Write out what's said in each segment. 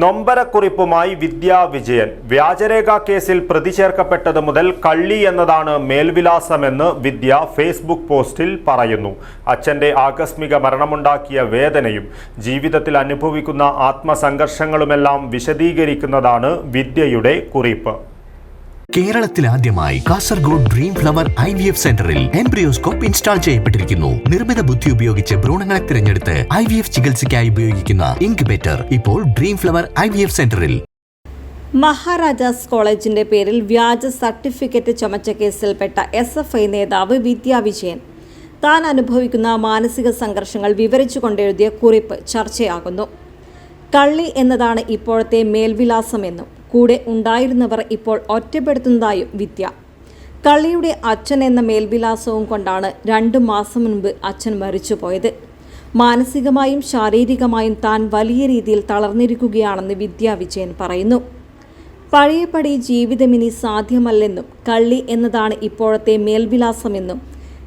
നൊമ്പരക്കുറിപ്പുമായി വിദ്യാ വിജയൻ. വ്യാജരേഖ കേസിൽ പ്രതി ചേർക്കപ്പെട്ടത് മുതൽ കള്ളി എന്നതാണ് മേൽവിലാസമെന്ന് വിദ്യ ഫേസ്ബുക്ക് പോസ്റ്റിൽ പറയുന്നു. അച്ഛന്റെ ആകസ്മിക മരണമുണ്ടാക്കിയ വേദനയും ജീവിതത്തിൽ അനുഭവിക്കുന്ന ആത്മസംഘർഷങ്ങളുമെല്ലാം വിശദീകരിക്കുന്നതാണ് വിദ്യയുടെ കുറിപ്പ്. കേരളത്തിൽ ആദ്യമായി Kasaragod dream flower I V F സെന്ററിൽ എംബ്രിയോസ്കോപ്പ് ഇൻസ്റ്റാൾ ചെയ്യപ്പെട്ടിരിക്കുന്നു. നിർമ്മിത ബുദ്ധി ഉപയോഗിച്ച് ഭ്രൂണങ്ങളെ തിരഞ്ഞെടുത്ത് ഐ വി എഫ് ചികിത്സയ്ക്കായി ഉപയോഗിക്കുന്ന ഇൻക്യുബേറ്റർ ഇപ്പോൾ dream flower I V F സെന്ററിൽ മഹാരാജാസ് കോളേജിന്റെ പേരിൽ വ്യാജ സർട്ടിഫിക്കറ്റ് ചുമച്ച കേസിൽപ്പെട്ട എസ് എഫ് ഐ നേതാവ് വിദ്യാ വിജയൻ. താൻ അനുഭവിക്കുന്ന മാനസിക സംഘർഷങ്ങൾ വിവരിച്ചു കൊണ്ടെഴുതിയ കുറിപ്പ് ചർച്ചയാകുന്നു. കള്ളി എന്നതാണ് ഇപ്പോഴത്തെ മേൽവിലാസമെന്നും കൂടെ ഉണ്ടായിരുന്നവർ ഇപ്പോൾ ഒറ്റപ്പെടുത്തുന്നതായും വിദ്യ. കള്ളിയുടെ അച്ഛൻ എന്ന മേൽവിലാസവും കൊണ്ടാണ് രണ്ടു മാസം മുൻപ് അച്ഛൻ മരിച്ചുപോയത്. മാനസികമായും ശാരീരികമായും താൻ വലിയ രീതിയിൽ തളർന്നിരിക്കുകയാണെന്ന് വിദ്യാ വിജയൻ പറയുന്നു. പഴയപടി ജീവിതമിനി സാധ്യമല്ലെന്നും കള്ളി എന്നതാണ് ഇപ്പോഴത്തെ മേൽവിലാസമെന്നും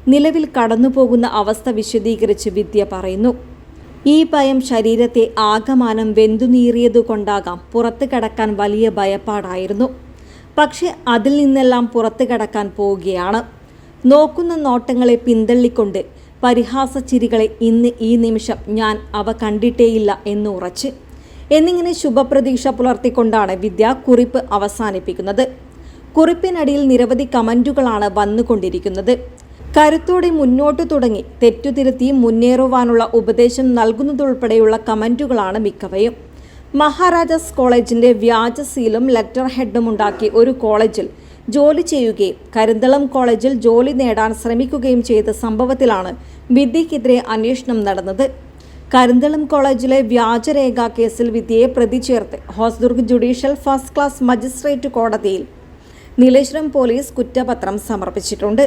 നിലവിൽ കടന്നുപോകുന്ന അവസ്ഥ വിശദീകരിച്ച് വിദ്യ പറയുന്നു. ഈ ഭയം ശരീരത്തെ ആകമാനം വെന്തുനീറിയതുകൊണ്ടാകാം പുറത്തു കടക്കാൻ വലിയ ഭയപ്പാടായിരുന്നു. പക്ഷെ അതിൽ നിന്നെല്ലാം പുറത്തു കടക്കാൻ പോവുകയാണ്. നോക്കുന്ന നോട്ടങ്ങളെ പിന്തള്ളിക്കൊണ്ട് പരിഹാസ ചിരികളെ ഇന്ന് ഈ നിമിഷം ഞാൻ അവ കണ്ടിട്ടേയില്ല എന്ന് ഉറച്ച്. എന്നിങ്ങനെ ശുഭപ്രതീക്ഷ പുലർത്തിക്കൊണ്ടാണ് വിദ്യ കുറിപ്പ് അവസാനിപ്പിക്കുന്നത്. കുറിപ്പിനടിയിൽ നിരവധി കമന്റുകളാണ് വന്നുകൊണ്ടിരിക്കുന്നത്. കരുത്തോടെ മുന്നോട്ട് തുടങ്ങി. തെറ്റുതിരുത്തി മുന്നേറുവാനുള്ള ഉപദേശം നൽകുന്നതുൾപ്പെടെയുള്ള കമന്റുകളാണ് മിക്കവയും. മഹാരാജാസ് കോളേജിന്റെ വ്യാജ സീലും ലെറ്റർ ഹെഡും ഉണ്ടാക്കി ഒരു കോളേജിൽ ജോലി ചെയ്യുകയും കരിന്തളം കോളേജിൽ ജോലി നേടാൻ ശ്രമിക്കുകയും ചെയ്ത സംഭവത്തിലാണ് വിദ്യയ്ക്കെതിരെ അന്വേഷണം നടന്നത്. കരിന്തളം കോളേജിലെ വ്യാജരേഖ കേസിൽ വിദ്യയെ പ്രതി ചേർത്ത് Hosdurg judicial first class magistrate കോടതിയിൽ നീലേശ്വരം പോലീസ് കുറ്റപത്രം സമർപ്പിച്ചിട്ടുണ്ട്.